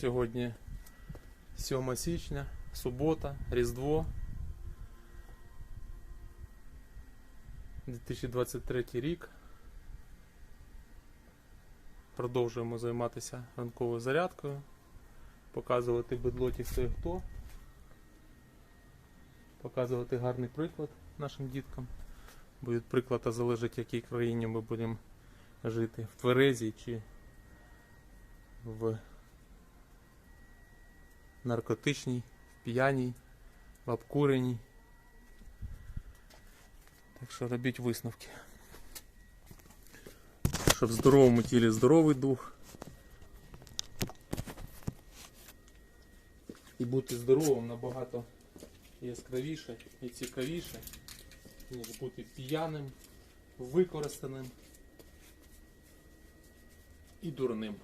Сьогодні 7 січня, субота, Різдво. 2023 рік. Продовжуємо займатися ранковою зарядкою, показувати бедлоті хто і хто, показувати гарний приклад нашим діткам. Бо від прикладу залежить, в якій країні ми будемо жити, в тверезій чи в наркотичній, п'яній, в обкуреній. Так що робіть висновки. Щоб в здоровому тілі здоровий дух. І бути здоровим набагато яскравіше і цікавіше, ніж бути п'яним, використаним і дурним.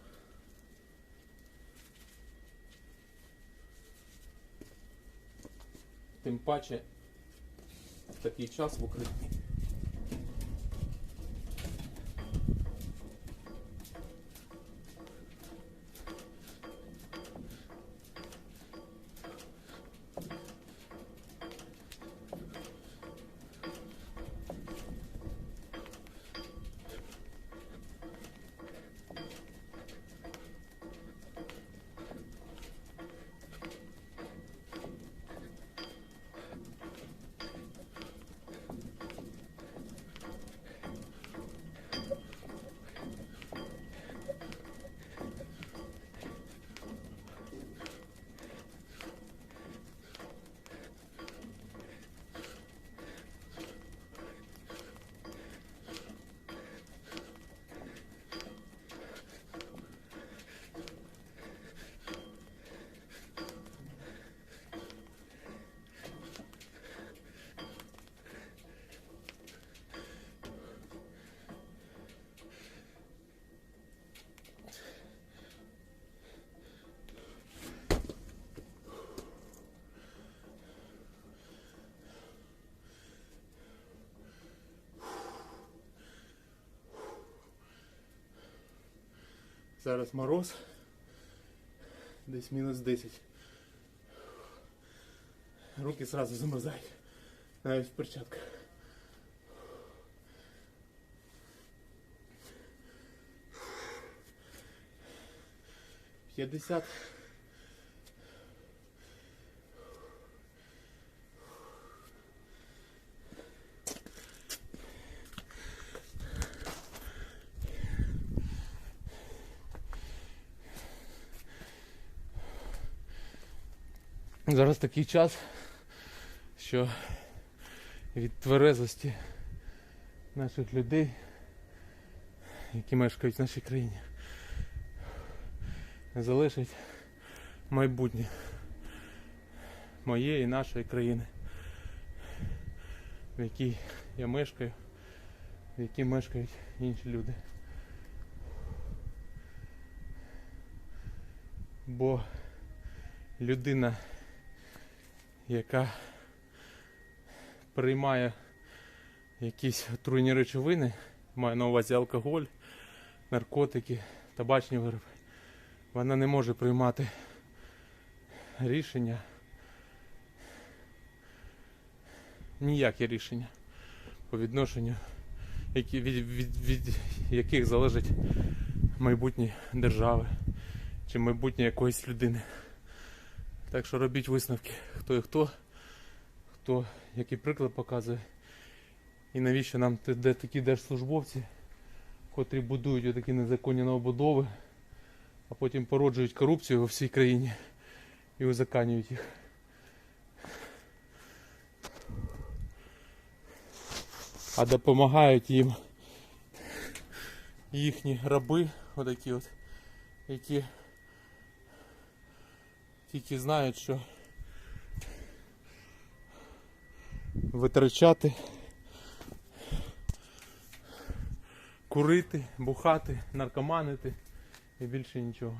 Тим паче в такий час в Україні. Зараз мороз. Десь мінус 10. Руки сразу замерзають. Навіть в перчатках. П'ятдесят. Зараз такий час, що від тверезості наших людей, які мешкають в нашій країні, залежить майбутнє моєї і нашої країни, в якій я мешкаю, в якій мешкають інші люди. Бо людина яка приймає якісь отруйні речовини, маю на увазі алкоголь, наркотики, табачні вироби, вона не може приймати рішення, ніякі рішення по відношенню, які, від, від, від яких залежить майбутнє держави чи майбутнє якоїсь людини. Так що робіть висновки, хто і хто, хто який приклад показує. І навіщо нам де такі держслужбовці, котрі будують такі незаконні новобудови, а потім породжують корупцію у всій країні і узаканюють їх. А допомагають їм їхні раби, отакі от, які тільки знають, що витрачати, курити, бухати, наркоманити і більше нічого.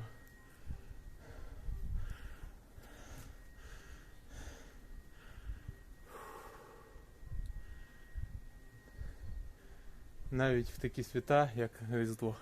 Навіть в такі свята, як Різдво.